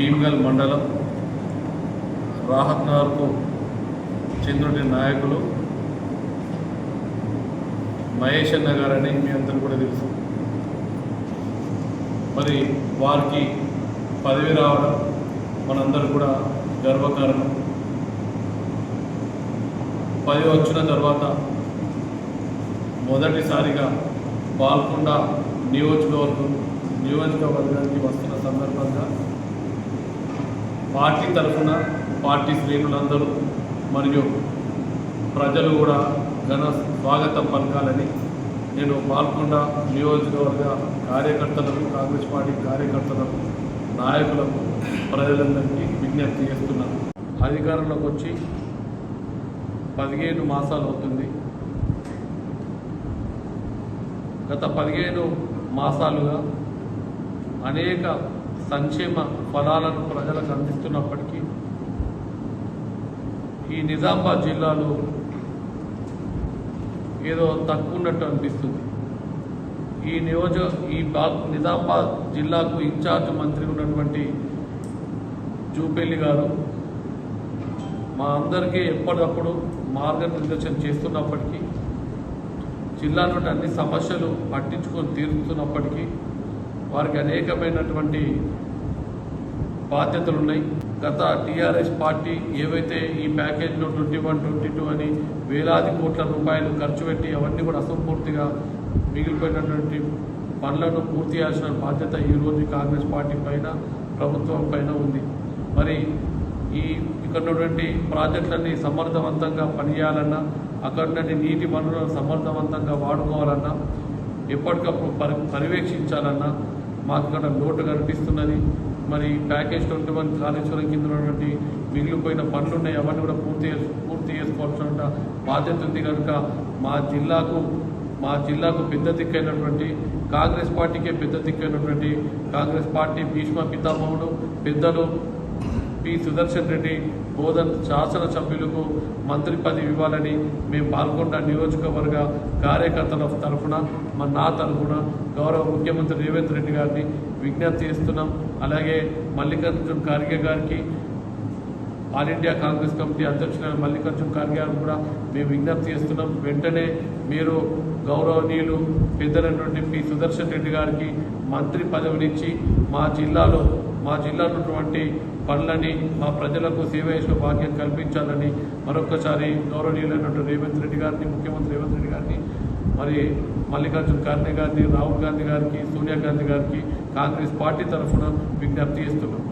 భీమ్గల్ మండలం రాహత్నార్కు చంద్రుడి నాయకులు మహేష్ అన్న గారని మీ అందరూ కూడా తెలుసు. మరి వారికి పదవి రావడం మనందరూ కూడా గర్వకారణం. పదవి వచ్చిన తర్వాత మొదటిసారిగా పాల్కొండ నియోజకవర్గం నియోజకవర్గానికి వస్తున్న సందర్భంగా పార్టీ తరఫున పార్టీ శ్రేణులందరూ మరియు ప్రజలు కూడా ఘన స్వాగతం పలకాలని నేను పాల్గొండ నియోజకవర్గ కార్యకర్తలకు కాంగ్రెస్ పార్టీ కార్యకర్తలకు నాయకులకు ప్రజలందరికీ విజ్ఞప్తి చేస్తున్నాను. అధికారంలోకి వచ్చి పదిహేను మాసాలు అవుతుంది. గత పదిహేను మాసాలుగా అనేక సంక్షేమ ఫలాలను ప్రజలకు అందిస్తున్నప్పటికీ ఈ నిజామాబాద్ జిల్లాలో ఏదో తక్కువ ఉన్నట్టు అనిపిస్తుంది. ఈ నియోజ ఈ నిజామాబాద్ జిల్లాకు ఇన్ఛార్జ్ మంత్రి ఉన్నటువంటి జూపెల్లి గారు మా అందరికీ ఎప్పటికప్పుడు మార్గనిర్దేశం చేస్తున్నప్పటికీ జిల్లా నుండి అన్ని సమస్యలు పట్టించుకొని తీరుతున్నప్పటికీ వారికి అనేకమైనటువంటి బాధ్యతలు ఉన్నాయి గత టీఆర్ఎస్ పార్టీ ఏవైతే ఈ ప్యాకేజ్లో ట్వంటీ వన్ ట్వంటీ టూ అని వేలాది కోట్ల రూపాయలు ఖర్చు పెట్టి అవన్నీ కూడా అసంపూర్తిగా మిగిలిపోయినటువంటి పనులను పూర్తి చేయాల్సిన బాధ్యత ఈరోజు కాంగ్రెస్ పార్టీ పైన ప్రభుత్వం పైన ఉంది. మరి ఈ ఇక్కడ ఉన్నటువంటి ప్రాజెక్టులన్నీ సమర్థవంతంగా పనిచేయాలన్నా అక్కడ నుండి నీటి వనరులను సమర్థవంతంగా వాడుకోవాలన్నా ఎప్పటికప్పుడు పరి పర్యవేక్షించాలన్నా మాకు ఇక్కడ లోటు కనిపిస్తున్నది. మరి ప్యాకేజ్ ట్వంటీ వన్ కాళేశ్వరం కింద ఉన్నటువంటి మిగిలిపోయిన పనులు ఉన్నాయి అవన్నీ కూడా పూర్తి పూర్తి చేసుకోవాల్సిన బాధ్యత ఉంది కనుక మా జిల్లాకు మా జిల్లాకు పెద్ద దిక్కైనటువంటి కాంగ్రెస్ పార్టీకే పెద్ద దిక్కైనటువంటి కాంగ్రెస్ పార్టీ భీష్మ పితామహుడు పెద్దలు పి. సుదర్శన్ రెడ్డి బోధన్ శాసనసభ్యులకు మంత్రి పదవి ఇవ్వాలని మేము పాల్గొండ నియోజకవర్గ కార్యకర్తల తరఫున మా నా తరఫున గౌరవ ముఖ్యమంత్రి రేవంత్ రెడ్డి గారిని విజ్ఞప్తి చేస్తున్నాం. అలాగే మల్లికార్జున్ ఖార్గే గారికి ఆల్ ఇండియా కాంగ్రెస్ కమిటీ అధ్యక్షులైన మల్లికార్జున్ ఖార్గే గారు కూడా మేము విజ్ఞప్తి చేస్తున్నాం. వెంటనే మీరు గౌరవనీయులు పెద్దలైనటువంటి పి. సుదర్శన్ రెడ్డి గారికి మంత్రి పదవినిచ్చి మా జిల్లాలో మా జిల్లాలో ఉన్నటువంటి పనులని మా ప్రజలకు సేవ చేసే భాగ్యం కల్పించాలని మరొకసారి గౌరవనీయులైనటువంటి రేవంత్ రెడ్డి గారిని ముఖ్యమంత్రి రేవంత్ రెడ్డి గారిని మరి మల్లికార్జున్ ఖార్గే గారిని రాహుల్ గాంధీ గారికి సోనియా గాంధీ గారికి కాంగ్రెస్ పార్టీ తరఫున విజ్ఞప్తి చేస్తున్నాం.